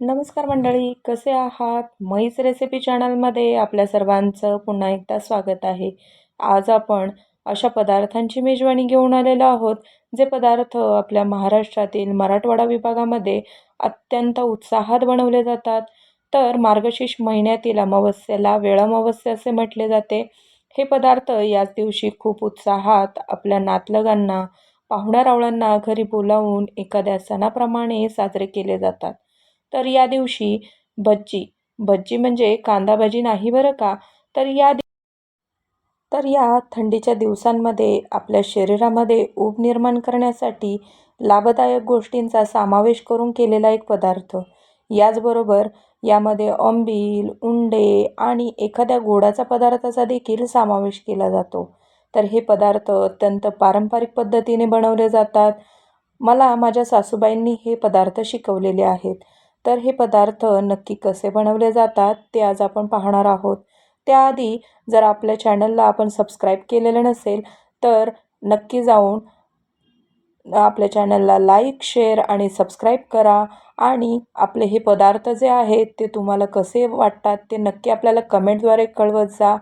नमस्कार मंडळी कसे आहात? म्हैस रेसिपी चॅनलमध्ये आपल्या सर्वांचं पुन्हा एकदा स्वागत आहे. आज आपण अशा पदार्थांची मेजवानी घेऊन आलेलो आहोत जे पदार्थ आपल्या महाराष्ट्रातील मराठवाडा विभागामध्ये अत्यंत उत्साहात बनवले जातात. तर मार्गशीर्ष महिन्यातील अमावस्येला वेळमावस्या असे म्हटले जाते. हे पदार्थ याच दिवशी खूप उत्साहात आपल्या नातलगांना पाहुण्या रावळांना घरी बोलावून एखाद्या सणाप्रमाणे साजरे केले जातात. तर या दिवशी भज्जी भज्जी म्हणजे कांदा भजी नाही बरं का? तर या दि तर या थंडीच्या दिवसांमध्ये आपल्या शरीरामध्ये ऊब निर्माण करण्यासाठी लाभदायक गोष्टींचा समावेश करून केलेला एक पदार्थ. याचबरोबर यामध्ये आंबील उंडे आणि एखाद्या गोडाचा पदार्थाचा देखील समावेश केला जातो. तर हे पदार्थ अत्यंत पारंपरिक पद्धतीने बनवले जातात. मला माझ्या सासूबाईंनी हे पदार्थ शिकवलेले आहेत. तर हे पदार्थ नक्की कसे बनवले जातात ते आज आपण पाहणार आहोत. त्याआधी जर आपल्या चॅनलला आपण सबस्क्राईब केलेलं नसेल तर नक्की जाऊन आपल्या चॅनलला लाईक शेअर आणि सबस्क्राईब करा आणि आपले हे पदार्थ जे आहेत ते तुम्हाला कसे वाटतात ते नक्की आपल्याला कमेंटद्वारे कळवत जा.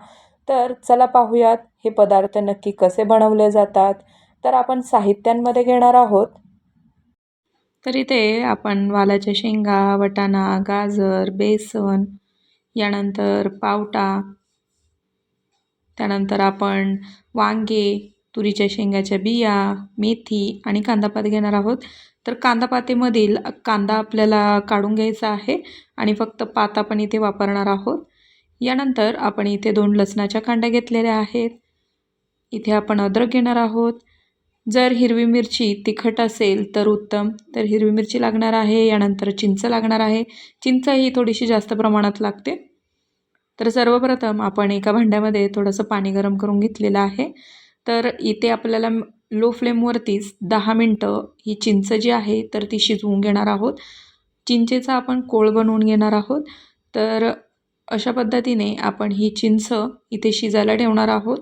तर चला पाहूयात हे पदार्थ नक्की कसे बनवले जातात. तर आपण साहित्यांमध्ये घेणार आहोत. तर इथे आपण वालाच्या शेंगा वटाणा गाजर बेसन यानंतर पावटा त्यानंतर आपण वांगे तुरीच्या शेंगाच्या बिया मेथी आणि कांदापात घेणार आहोत. तर कांदापातेमधील कांदा आपल्याला काढून घ्यायचा आहे आणि फक्त पात आपण इथे वापरणार आहोत. यानंतर आपण इथे दोन लसणाच्या कांड्या घेतलेल्या आहेत. इथे आपण अद्रक घेणार आहोत. जर हिरवी मिरची तिखट असेल तर उत्तम. तर हिरवी मिरची लागणार आहे यानंतर चिंच लागणार आहे. चिंच ही थोडीशी जास्त प्रमाणात लागते. तर सर्वप्रथम आपण एका भांड्यामध्ये थोडंसं पाणी गरम करून घेतलेलं आहे. तर इथे आपल्याला लो फ्लेमवरतीच दहा मिनटं ही चिंच जी आहे तर ती शिजवून घेणार आहोत. चिंचेचा आपण कोळ बनवून घेणार आहोत. तर अशा पद्धतीने आपण ही चिंच इथे शिजायला ठेवणार आहोत.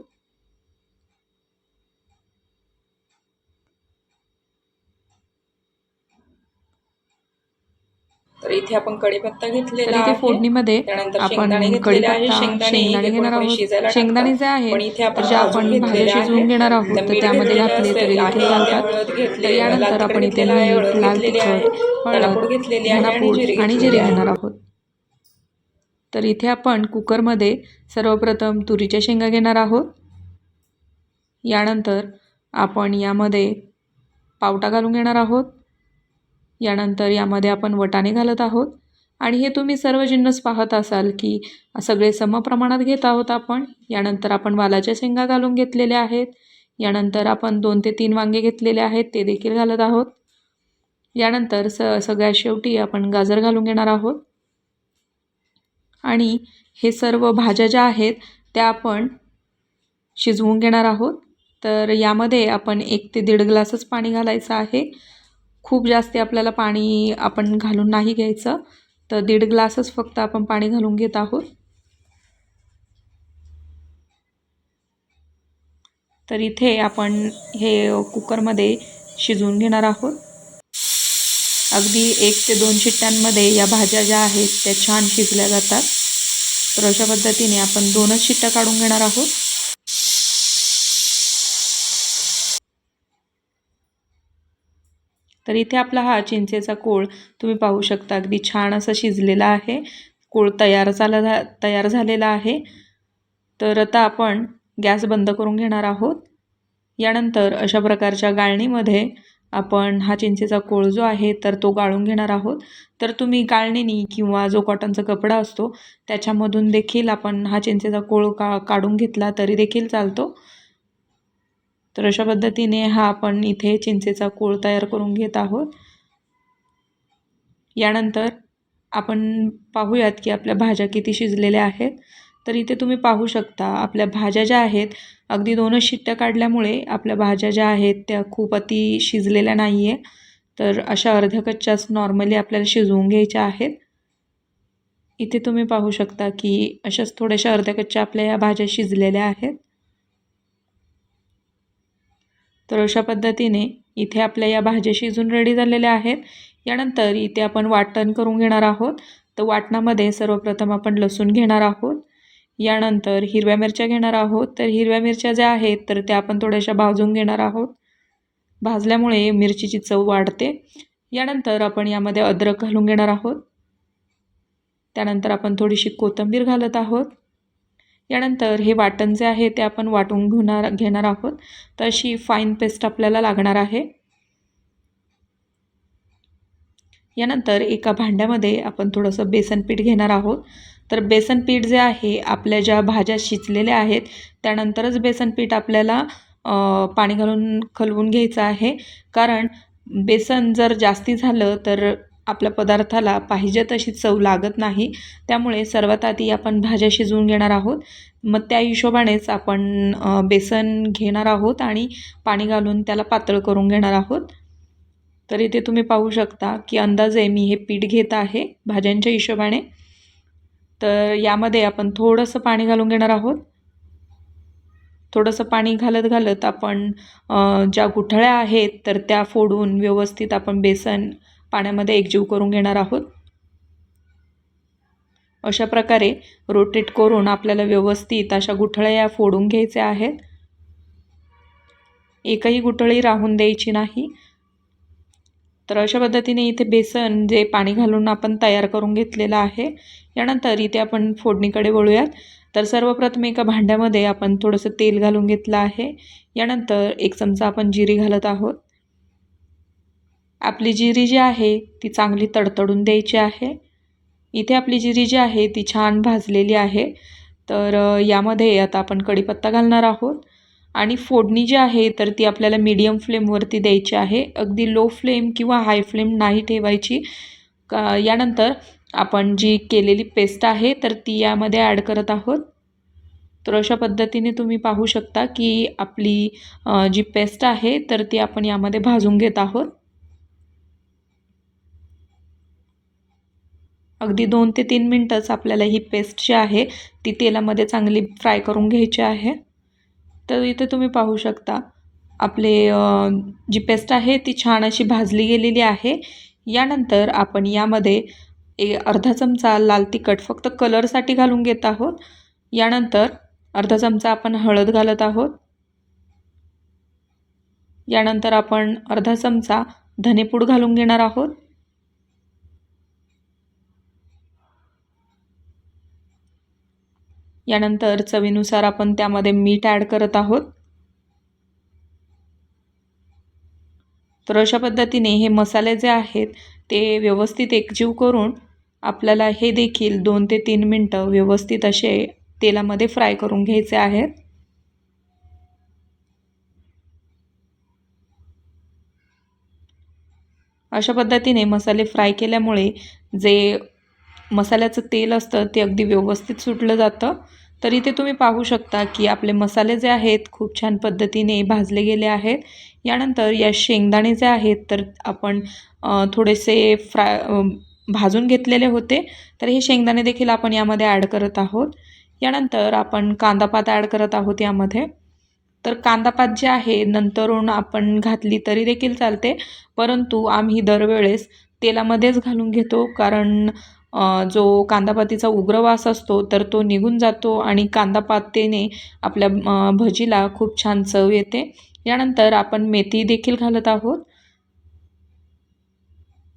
तर इथे आपण कढीपत्ता घेतलेला इथे आहे. फोडणीमध्ये आपण आहे कढीपत्ता शेंगदाणे घेणार आहोत. शेंगदाणे. जे इथे तर जे आपण भाज्या शिजवून आहे. घेणार आहोत तर त्यामध्ये घातले तरी चालतात हळद तर आहे, यानंतर आपण इथे आहे, लाल आहे, तिखट हळद घेतलेली आहे आणि धनापूड जिरे आणि जिरे आहे. घेणार आहोत. तर इथे आपण कुकरमध्ये सर्वप्रथम तुरीच्या शेंगा घेणार आहोत. यानंतर आपण यामध्ये पावटा घालून घेणार आहोत. यानंतर यामध्ये आपण वटाणे घालत आहोत. आणि हे तुम्ही सर्व जिन्नस पाहत असाल की सगळे समप्रमाणात घेत आहोत आपण. यानंतर आपण वालाच्या शेंगा घालून घेतलेल्या आहेत. यानंतर आपण दोन ते तीन वांगे घेतलेले आहेत ते देखील घालत आहोत. यानंतर स सगळ्या शेवटी आपण गाजर घालून घेणार आहोत. आणि हे सर्व भाज्या ज्या आहेत त्या आपण शिजवून घेणार आहोत. तर यामध्ये आपण एक ते दीड ग्लासच पाणी घालायचं आहे. खूप जास्त आपल्याला पाणी आपण घालून नाही घ्यायचं. तर दीड ग्लासच फक्त आपण पाणी घालून घेत आहोत. तर इथे आपण हे कुकरमध्ये शिजवून घेणार आहोत. अगदी एक ते दोन शिट्ट्यांमध्ये या भाज्या ज्या आहेत त्या छान शिजल्या जातात. तर अशा पद्धतीने आपण दोनच शिट्ट्या काढून घेणार आहोत. तर इथे आपला हा चिंचेचा कोळ तुम्ही पाहू शकता. अगदी छान असं शिजलेला आहे. कोळ तयार झाला झा तयार झालेला आहे. तर आता आपण गॅस बंद करून घेणार आहोत. यानंतर अशा प्रकारच्या गाळणीमध्ये आपण हा चिंचेचा कोळ जो आहे तर तो गाळून घेणार आहोत. तर तुम्ही गाळणीनी किंवा जो कॉटनचा कपडा असतो त्याच्यामधून देखील आपण हा चिंचेचा कोळ का काढून घेतला तरी देखील चालतो. तर अशा पद्धतीने हा आपण इथे चिंचेचा कोळ तयार करून घेत आहोत. यानंतर आपण पाहूयात की आपल्या भाज्या किती शिजलेल्या आहेत. तर इथे तुम्ही पाहू शकता आपल्या भाज्या ज्या आहेत अगदी दोनच शिट्ट्या काढल्यामुळे आपल्या भाज्या ज्या आहेत त्या खूप अति शिजलेल्या नाही आहे तर अशा अर्ध्या कच्च्याच नॉर्मली आपल्याला शिजवून घ्यायच्या आहेत. इथे तुम्ही पाहू शकता की अशाच थोड्याशा अर्ध्या कच्च्या आपल्या या भाज्या शिजलेल्या आहेत. तर अशा पद्धतीने इथे आपल्या या भाज्या शिजून रेडी झालेल्या आहेत. यानंतर इथे आपण वाटण करून घेणार आहोत. तर वाटणामध्ये सर्वप्रथम आपण लसूण घेणार आहोत. यानंतर हिरव्या मिरच्या घेणार आहोत. तर हिरव्या मिरच्या ज्या आहेत तर त्या आपण थोड्याशा भाजून घेणार आहोत. भाजल्यामुळे मिरचीची चव वाढते. यानंतर आपण यामध्ये अद्रक घालून घेणार आहोत. त्यानंतर आपण थोडीशी कोथिंबीर घालत आहोत. यानंतर हे वाटण जे आहे ते आपण वाटून घेणार घेणार आहोत. तर अशी फाईन पेस्ट आपल्याला लागणार आहे. यानंतर एका भांड्यामध्ये आपण थोडंसं बेसन पीठ घेणार आहोत. तर बेसन पीठ जे आहे आपल्या ज्या भाज्या शिजलेल्या आहेत त्यानंतरच बेसन पीठ आपल्याला पाणी घालून खलवून घ्यायचं आहे. कारण बेसन जर जास्ती झालं तर आपल्या पदार्थाला पाहिजे तशी चव लागत नाही. त्यामुळे सर्वात आधी आपण भाज्या शिजवून घेणार आहोत. मग त्या हिशोबानेच आपण बेसन घेणार आहोत आणि पाणी घालून त्याला पातळ करून घेणार आहोत. तर इथे तुम्ही पाहू शकता की अंदाजे मी हे पीठ घेत आहे भाज्यांच्या हिशोबाने. तर यामध्ये आपण थोडंसं पाणी घालून घेणार आहोत. थोडंसं पाणी घालत घालत आपण ज्या गुठळ्या आहेत तर त्या फोडून व्यवस्थित आपण बेसन पाण्यामध्ये एकजीव करून घेणार आहोत. अशा प्रकारे रोटेट करून आपल्याला व्यवस्थित अशा गुठळ्या या फोडून घ्यायच्या आहेत. एकही गुठळी राहून द्यायची नाही. तर अशा पद्धतीने इथे बेसन जे पाणी घालून आपण तयार करून घेतलेलं आहे यानंतर इथे आपण फोडणीकडे वळूयात. तर सर्वप्रथम एका भांड्यामध्ये आपण थोडंसं तेल घालून घेतलं आहे. यानंतर एक चमचा आपण जिरी घालत आहोत. आपली जिरी जी आहे ती चांगली तडतडून द्यायची आहे. इथे आपली जिरी जी आहे ती छान भाजलेली आहे. तर यामध्ये आता आपण कढीपत्ता घालणार आहोत. आणि फोडणी जी आहे तर ती आपल्याला मीडियम फ्लेमवरती द्यायची आहे. अगदी लो फ्लेम किंवा हाय फ्लेम नाही ठेवायची. का यानंतर आपण जी केलेली पेस्ट आहे तर ती यामध्ये ॲड करत आहोत. तर अशा पद्धतीने तुम्ही पाहू शकता की आपली जी पेस्ट आहे तर ती आपण यामध्ये भाजून घेत आहोत. अगदी दोन ते तीन मिनटंच आपल्याला ही पेस्ट जी आहे ती तेलामध्ये चांगली फ्राय करून घ्यायची आहे. तर इथे तुम्ही पाहू शकता आपले जी पेस्ट आहे ती छान अशी भाजली गेलेली आहे. यानंतर आपण यामध्ये ए अर्धा चमचा लाल तिखट फक्त कलरसाठी घालून घेत आहोत. यानंतर अर्धा चमचा आपण हळद घालत आहोत. यानंतर आपण अर्धा चमचा धनेपूड घालून घेणार आहोत. यानंतर चवीनुसार आपण त्यामध्ये मीठ ॲड करत आहोत. तर अशा पद्धतीने हे मसाले जे आहेत ते व्यवस्थित एकजीव करून आपल्याला हे देखील दोन ते तीन मिनटं व्यवस्थित असे तेलामध्ये फ्राय करून घ्यायचे आहेत. अशा पद्धतीने मसाले फ्राय केल्यामुळे जे मसाल्याचं तेल असतं ते अगदी व्यवस्थित सुटलं जातं. तर इथे तुम्ही पाहू शकता की आपले मसाले जे आहेत खूप छान पद्धतीने भाजले गेले आहेत. यानंतर या शेंगदाणे जे आहेत तर आपण थोडेसे फ्राय भाजून घेतलेले होते. तर हे शेंगदाणे देखील आपण यामध्ये ॲड करत आहोत. यानंतर आपण कांदापात ॲड करत आहोत यामध्ये. तर कांदापात जे आहे नंतरून आपण घातली तरी देखील चालते. परंतु आम्ही दरवेळेस तेलामध्येच घालून घेतो. कारण जो कांदापातीचा उग्रवास असतो तर तो निघून जातो आणि कांदापातेने आपल्या भजीला खूप छान चव येते. यानंतर आपण मेथी देखील घालत आहोत.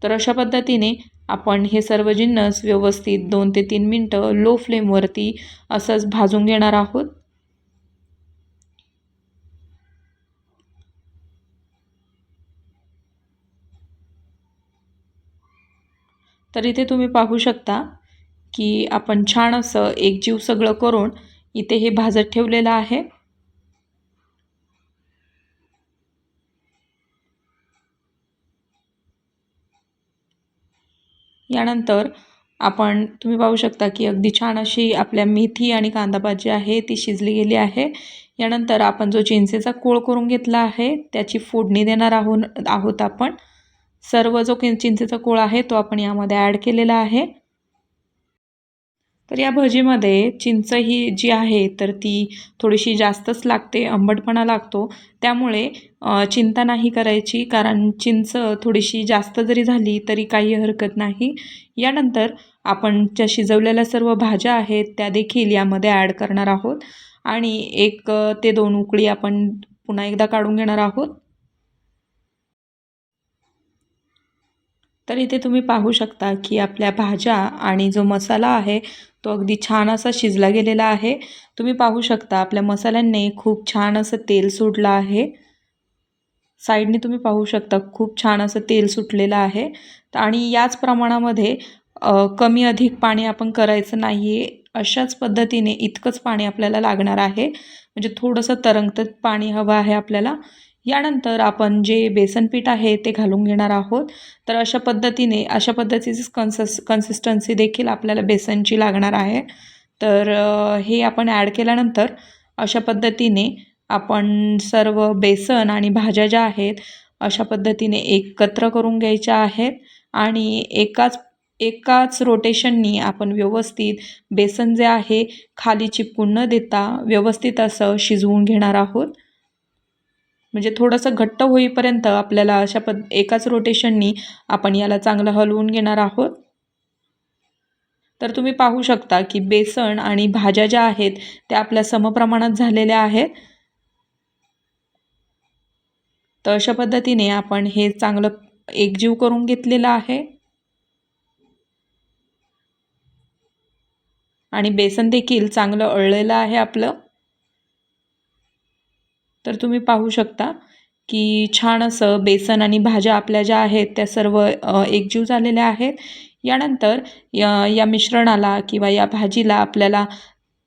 तर अशा पद्धतीने आपण हे सर्व जिन्नस व्यवस्थित दोन ते तीन मिनटं लो फ्लेमवरती असंच भाजून घेणार आहोत. तर इथे तुम्ही पाहू शकता की आपण छान असं एकजीव सगळं करून इथे हे भाजत ठेवलेलं आहे. यानंतर आपण तुम्ही पाहू शकता की अगदी छान अशी आपल्या मेथी आणि कांदा भाजी आहे ती शिजली गेली आहे. यानंतर आपण जो चिंचेचा कोळ करून घेतला आहे त्याची फोडणी देणार आहोत आहोत आपण. सर्व जो कि चिंचेचा कोळ आहे तो आपण यामध्ये ॲड केलेला आहे. तर या भजीमध्ये चिंच ही जी आहे तर ती थोडीशी जास्तच लागते आंबटपणा लागतो. त्यामुळे चिंता नाही करायची कारण चिंच थोडीशी जास्त जरी झाली तरी काही हरकत नाही. यानंतर आपण ज्या शिजवलेल्या सर्व भाज्या आहेत त्या देखील यामध्ये ॲड करणार आहोत. आणि एक ते दोन उकळी आपण पुन्हा एकदा काढून घेणार आहोत. तर इथे तुम्ही पाहू शकता की आपल्या भाज्या आणि जो मसाला आहे तो अगदी छान असा शिजला गेलेला आहे. तुम्ही पाहू शकता आपल्या मसाल्यांनी खूप छान असं तेल सुटलं आहे. साईडने तुम्ही पाहू शकता खूप छान असं तेल सुटलेलं आहे. आणि याच प्रमाणामध्ये कमी अधिक पाणी आपण करायचं नाही आहे अशाच पद्धतीने इतकंच पाणी आपल्याला लागणार आहे. म्हणजे थोडंसं तरंगत पाणी हवं आहे आपल्याला. यानंतर आपण जे बेसन पीठ आहे ते घालून घेणार आहोत. तर अशा पद्धतीने अशा पद्धतीची कन्सस कन्सिस्टन्सी देखील आपल्याला बेसनची लागणार आहे. तर हे आपण ॲड केल्यानंतर अशा पद्धतीने आपण सर्व बेसन आणि भाज्या ज्या आहेत अशा पद्धतीने एकत्र करून घ्यायच्या आहेत आणि एकाच एकाच रोटेशननी आपण व्यवस्थित बेसन जे आहे खाली चिपकून न देता व्यवस्थित असं शिजवून घेणार आहोत. म्हणजे थोडंसं घट्ट होईपर्यंत आपल्याला अशा पद एकाच रोटेशननी आपण याला चांगलं हलवून घेणार आहोत. तर तुम्ही पाहू शकता की बेसन आणि भाज्या ज्या आहेत त्या आपल्या समप्रमाणात झालेल्या आहेत. तर अशा पद्धतीने आपण हे चांगलं एकजीव करून घेतलेलं आहे. आणि बेसन देखील चांगलं अळलेलं आहे आपलं. तर तुम्ही पाहू शकता की छान असं बेसन आणि भाज्या आपल्या ज्या आहेत त्या सर्व एकजीव झालेल्या आहेत. यानंतर या या मिश्रणाला किंवा या भाजीला आपल्याला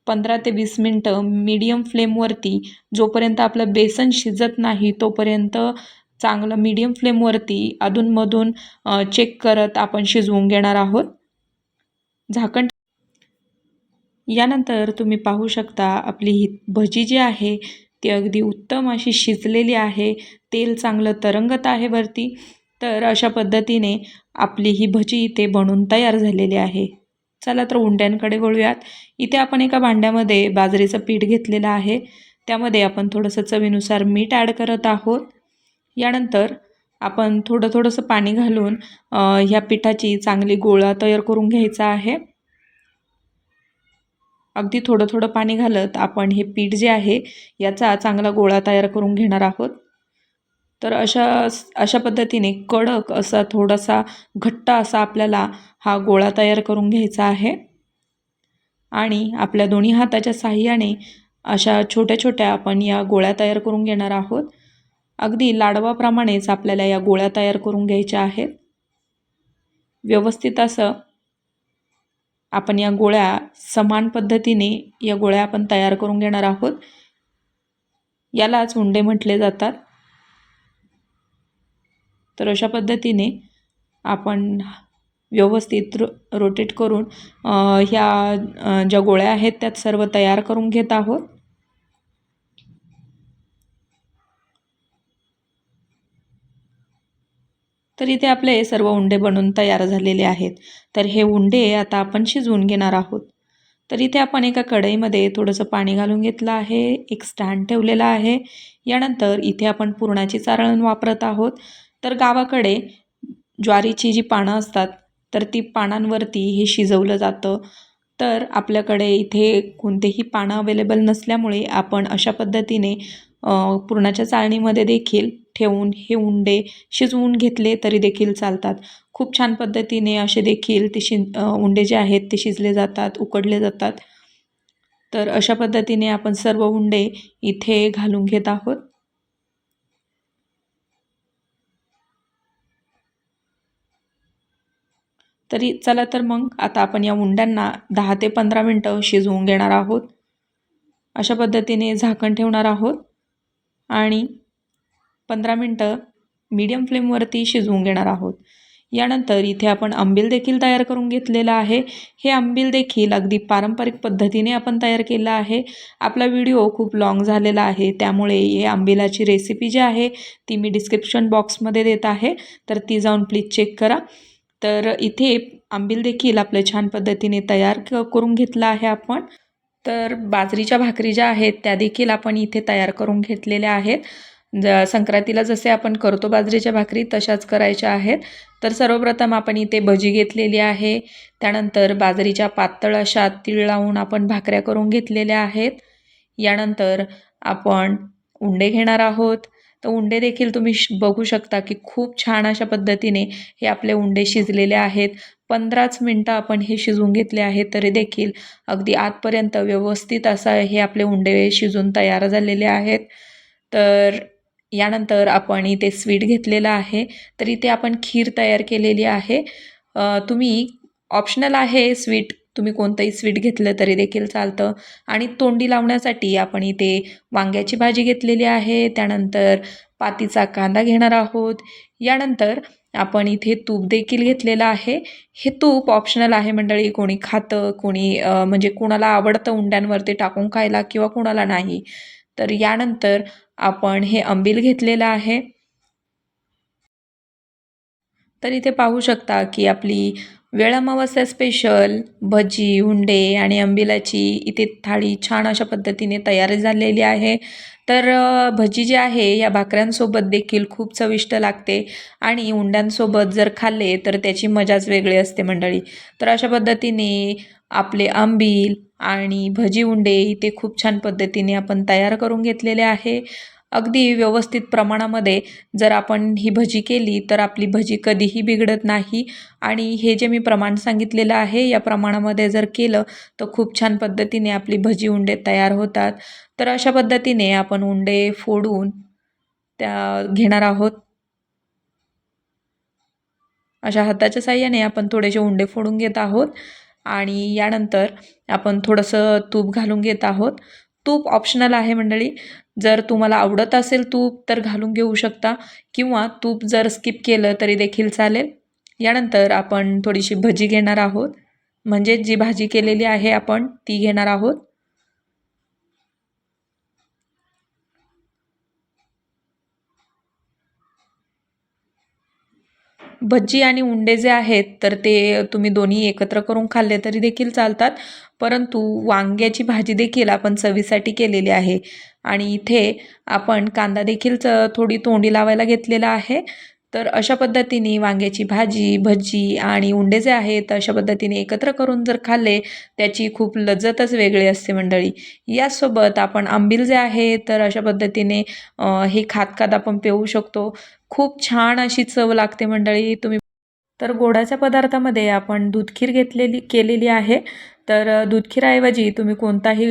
पंधरा ते वीस मिनटं मीडियम फ्लेमवरती जोपर्यंत आपलं बेसन शिजत नाही तोपर्यंत चांगलं मीडियम फ्लेमवरती अधूनमधून चेक करत आपण शिजवून घेणार आहोत. झाकण यानंतर तुम्ही पाहू शकता आपली ही भजी जी आहे ती अगदी उत्तम अशी शिजलेली आहे. तेल चांगलं तरंगत आहे वरती. तर अशा पद्धतीने आपली ही भजी इथे बनून तयार झालेली आहे. चला तर उंड्यांकडे वळूयात. इथे आपण एका भांड्यामध्ये बाजरीचं पीठ घेतलेलं आहे. त्यामध्ये आपण थोडंसं चवीनुसार मीठ ॲड करत आहोत. यानंतर आपण थोडं थोडंसं पाणी घालून ह्या पिठाची चांगली गोळा तयार करून घ्यायचा आहे. अगदी थोडं थोडं पाणी घालत आपण हे पीठ जे आहे याचा चांगला गोळा तयार करून घेणार आहोत. तर अशा अशा पद्धतीने कडक असा थोडासा घट्ट असा आपल्याला हा गोळा तयार करून घ्यायचा आहे. आणि आपल्या दोन्ही हाताच्या साह्याने अशा छोट्या छोट्या आपण या गोळ्या तयार करून घेणार आहोत. अगदी लाडवाप्रमाणेच आपल्याला या गोळ्या तयार करून घ्यायच्या आहेत. व्यवस्थित असं आपण या गोळ्या समान पद्धतीने या गोळ्या आपण तयार करून घेणार आहोत. यालाच उंडे म्हटले जातात. तर अशा पद्धतीने आपण व्यवस्थित रो रोटेट करून ह्या ज्या गोळ्या आहेत त्यात सर्व तयार करून घेत आहोत. तर इथे आपले सर्व उंडे बनून तयार झालेले आहेत. तर हे उंडे आता आपण शिजवून घेणार आहोत. तर इथे आपण एका कढईमध्ये थोडंसं पाणी घालून घेतलं आहे. एक स्टँड ठेवलेला आहे. यानंतर इथे आपण पुरणाची चाळण वापरत आहोत. तर गावाकडे ज्वारीची जी पानं असतात तर ती पानांवरती हे शिजवलं जातं. तर आपल्याकडे इथे कोणतेही पानं अवेलेबल नसल्यामुळे आपण अशा पद्धतीने पुरणाच्या चाळणीमध्ये देखील ठेवून हे उंडे शिजवून घेतले तरी देखील चालतात. खूप छान पद्धतीने असे देखील ते शि उंडे जे आहेत ते शिजले जातात उकडले जातात. तर अशा पद्धतीने आपण सर्व उंडे इथे घालून घेत आहोत. तरी चला तर मग आता आपण या उंड्यांना दहा ते पंधरा मिनटं शिजवून घेणार आहोत. अशा पद्धतीने झाकण ठेवणार आहोत. आणि पंधरा मिनटं मीडियम फ्लेमवरती शिजवून घेणार आहोत. यानंतर इथे आपण आंबील देखील तयार करून घेतलेलं आहे. हे आंबील देखील अगदी पारंपरिक पद्धतीने आपण तयार केलं आहे. आपला व्हिडिओ खूप लाँग झालेला आहे. त्यामुळे हे आंबिलाची रेसिपी जी आहे ती मी डिस्क्रिप्शन बॉक्समध्ये देत आहे. तर ती जाऊन प्लीज चेक करा. तर इथे आंबील देखील आपलं छान पद्धतीने तयार क करून घेतलं आहे आपण. तर बाजरीच्या भाकरी ज्या आहेत त्या देखील आपण इथे तयार करून घेतलेल्या आहेत. ज संक्रांतीला जसे आपण करतो बाजरीच्या भाकरी तशाच करायच्या आहेत. तर सर्वप्रथम आपण इथे भजी घेतलेली आहे. त्यानंतर बाजरीच्या पातळ अशा तीळ लावून आपण भाकऱ्या करून घेतलेल्या आहेत. यानंतर आपण उंडे घेणार आहोत. तर उंडे देखील तुम्ही श बघू शकता की खूप छान अशा पद्धतीने हे आपले उंडे शिजलेले आहेत. पंधराच मिनटं आपण हे शिजवून घेतले आहेत तरी देखील अगदी आतपर्यंत व्यवस्थित असं हे आपले उंडे शिजून तयार झालेले आहेत. तर यानंतर आपण इथे स्वीट घेतलेलं आहे तर इथे आपण खीर तयार केलेली आहे. तुम्ही ऑप्शनल आहे स्वीट तुम्ही कोणतंही स्वीट घेतलं तरी देखील चालतं. आणि तोंडी लावण्यासाठी आपण इथे वांग्याची भाजी घेतलेली आहे त्यानंतर पातीचा कांदा घेणार आहोत. यानंतर आपण इथे तूप देखील घेतलेलं आहे. हे तूप ऑप्शनल आहे मंडळी कोणी खातं कोणी म्हणजे कोणाला आवडतं उंड्यांवरती टाकून खायला किंवा कोणाला नाही. तर यानंतर आपण हे अंबील घेतलेलं आहे. तर इथे पाहू शकता की आपली वेळ अमावस्या स्पेशल भजी हुंडे आणि अंबिलाची इथे थाळी छान अशा पद्धतीने तयार झालेली आहे. तर भजी जी आहे या भाकऱ्यांसोबत देखील खूप चविष्ट लागते आणि उंड्यांसोबत जर खाल्ले तर त्याची मजाच वेगळी असते मंडळी. तर अशा पद्धतीने आपले आंबील आणि भजी उंडे इथे खूप छान पद्धतीने आपण तयार करून घेतलेले आहे. अगदी व्यवस्थित प्रमाणामध्ये जर आपण ही भजी केली तर आपली भजी कधीही बिघडत नाही. आणि हे जे मी प्रमाण सांगितलेलं आहे या प्रमाणामध्ये जर केलं तर खूप छान पद्धतीने आपली भजी उंडे तयार होतात. तर अशा पद्धतीने आपण उंडे फोडून त्या घेणार आहोत. अशा हाताच्या साह्याने आपण थोडेसे उंडे फोडून घेत आहोत. आणि यानंतर आपण थोडंसं तूप घालून घेत आहोत. तूप ऑप्शनल आहे मंडळी. जर तुम्हाला आवडत असेल तूप तर घालून घेऊ शकता. किंवा तूप जर स्किप केलं तरी देखील चालेल. यानंतर आपण थोडीशी भजी घेणार आहोत. म्हणजे जी भाजी केलेली आहे आपण ती घेणार आहोत. भजी आणि उंडे जे आहेत तर ते तुम्ही दोन्ही एकत्र करून खाल्ले तरी देखील चालतात. परंतु वांग्याची भाजी देखील आपण चवीसाठी केलेली आहे. आणि इथे आपण कांदा देखील च थोडी तोंडी लावायला घेतलेला आहे. तर अशा पद्धतीने वांग्याची भाजी भजी आणि उंडे जे आहेत अशा पद्धतीने एकत्र करून जर खाल्ले त्याची खूप लज्जतच वेगळी असते मंडळी. यासोबत आपण आंबील जे आहे तर अशा पद्धतीने हे खात खात आपण पिऊ शकतो. खूप छान अशी चव लागते मंडळी. तुम्ही तर गोडाच्या पदार्थामध्ये आपण दूधखीर घेतलेली केलेली आहे. तर दूधखीराऐवजी तुम्ही कोणताही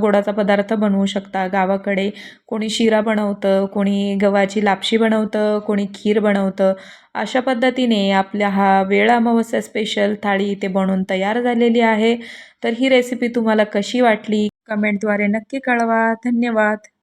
गोडाचा पदार्थ बनवू शकता. गावाकडे कोणी शिरा बनवतं कोणी गव्हाची लापशी बनवतं कोणी खीर बनवतं. अशा पद्धतीने आपल्या हा वेळ अमावस्या स्पेशल थाळी इथे बनवून तयार झालेली आहे. तर ही रेसिपी तुम्हाला कशी वाटली? कमेंटद्वारे नक्की कळवा. धन्यवाद.